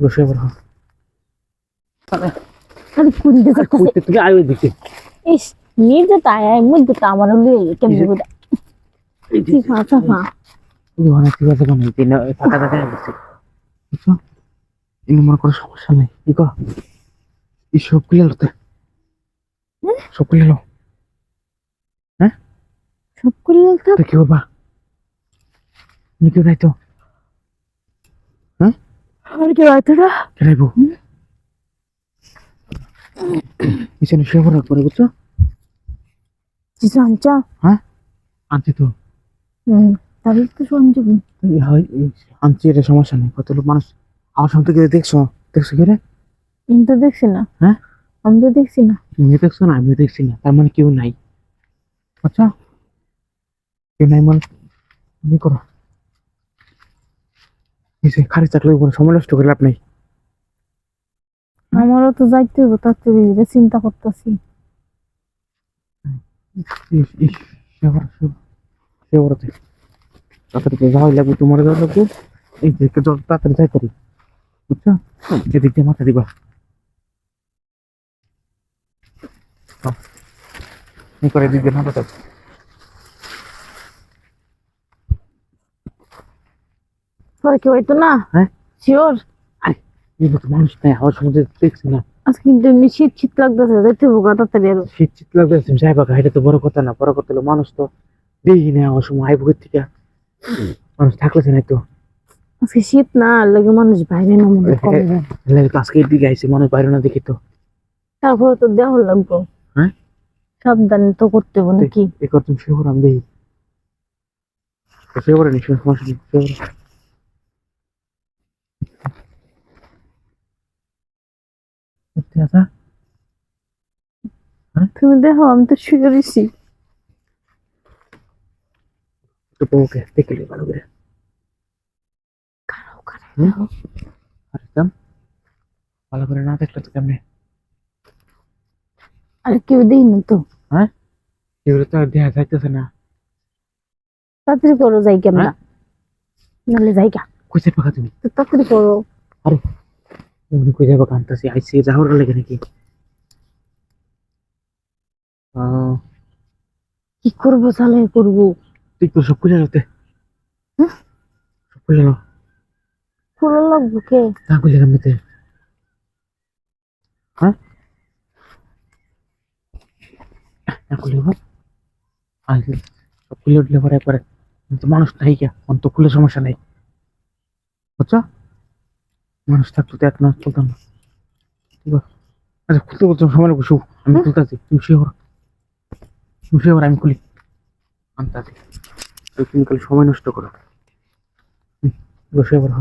বসে পড়ো আরে কোন যাচ্ছে কইতে তুমি আয় ওইদিকে ইস নিজে তাই আয় মধ্যে তো আমার লুয়ে কেমনে করে ঠিক আছে হ্যাঁ। ওখানে ঠিক আছে কোনো? দিন ফাঁকা দেখা গেছে বুঝছ? ইনি মনে করো সমস্যা নেই। কি কর? এই সবগুলো লোতে সবগুলো লো সব করে তো তো কি তুমি কেউ নাই তো? আর কি হয়তোটা কেনাইবো পিছনে শুয়ে পরে বুঝছ? কি জানছা হ্যাঁ? আনছি তো। হুম তাহলে তো শুনছি হয় আনছি এটা সমস্যা নেই। কত লোক মানুষ আমার সামনে থেকে দেখছ? দেখছ কি রে? আমি তো দেখছি না। হ্যাঁ? আমি তো দেখছি না। তুমি দেখছ না আমিও দেখছি না। তার মানে কেউ নাই। আচ্ছা? কেউ নাই মানে করো। এই খালি চাকরি উপরে সময় নষ্ট করে লাভ নেই। আমারও তো যাইতে হবে তার তো চিন্তা করতেছি। তাড়াতাড়ি যাওয়াই লাগবে তোমার যাওয়া লাগবে। এই দিকে জল তাড়াতাড়ি যাই করি। বুঝছ? এদিক দিয়ে মাথা দিবা। করে এদিক দিয়ে মাথা কি হয়তো না? হ্যাঁ? শিওর এই মতো মানুষ নাই আমার সমুদ্রে দেখছি না। আজকে কিন্তু এমনি শীত শীত লাগতেছে যাইতে হবে গা তাড়াতাড়ি আরও। শীত শীত লাগবে তুমি যাই বাবা এটা তো বড় কথা না বড় কথা হলো মানুষ তো দেখি না আমার সময় আইবুকের থেকে। মানুষ থাকলে না তো। আজকে শীত না লাগে মানুষ বাইরে না মনে হয়। লাগে তো আজকে এদিকে আইসে মানুষ বাইরে না দেখি তো। তারপরে তো দেহ লাগবো। হ্যাঁ? সাবধানে তো করতে হবে নাকি? আমি দেখি নি সত্যি কথা তুমি দেখো আমি তো শুয়ে রয়েছি। একটু বউকে দেখলে ভালো করে? দেখো। আর ভালো করে না দেখলে তো কেমনে? আর কেউ দেই না তো। এগুলো তো আর দেখা যাইতেছে না। তাড়াতাড়ি করো যাই কেমন হ্যাঁ? নাহলে যাই কা কইতে পাকা তুমি? তাড়াতাড়ি করো। উনি কই যাব কান্তাছি আইসি যাওয়ার লাগে নাকি কি করব তাহলে? করব। তুই তো সব খুলে হুম? সব খুলে লো খুলে লাগবো কে? তা খুলে কেমনিতে হ্যাঁ? খুলে আইলে সব খুলে উঠলে পরে কিন্তু মানুষ নাই কে। অন্ত খুলে সমস্যা নেই। বুঝছ? মানুষ থাকতো তো এক না। চলতাম না আচ্ছা খুলতে বলছো সময় লাগবে শু আমি? খুলতে আছি তুমি শুয়ে তুমি শুয়ে আমি খুলি। আনতে আছি তুমি খালি সময় নষ্ট করো। শুয়ে পড়ো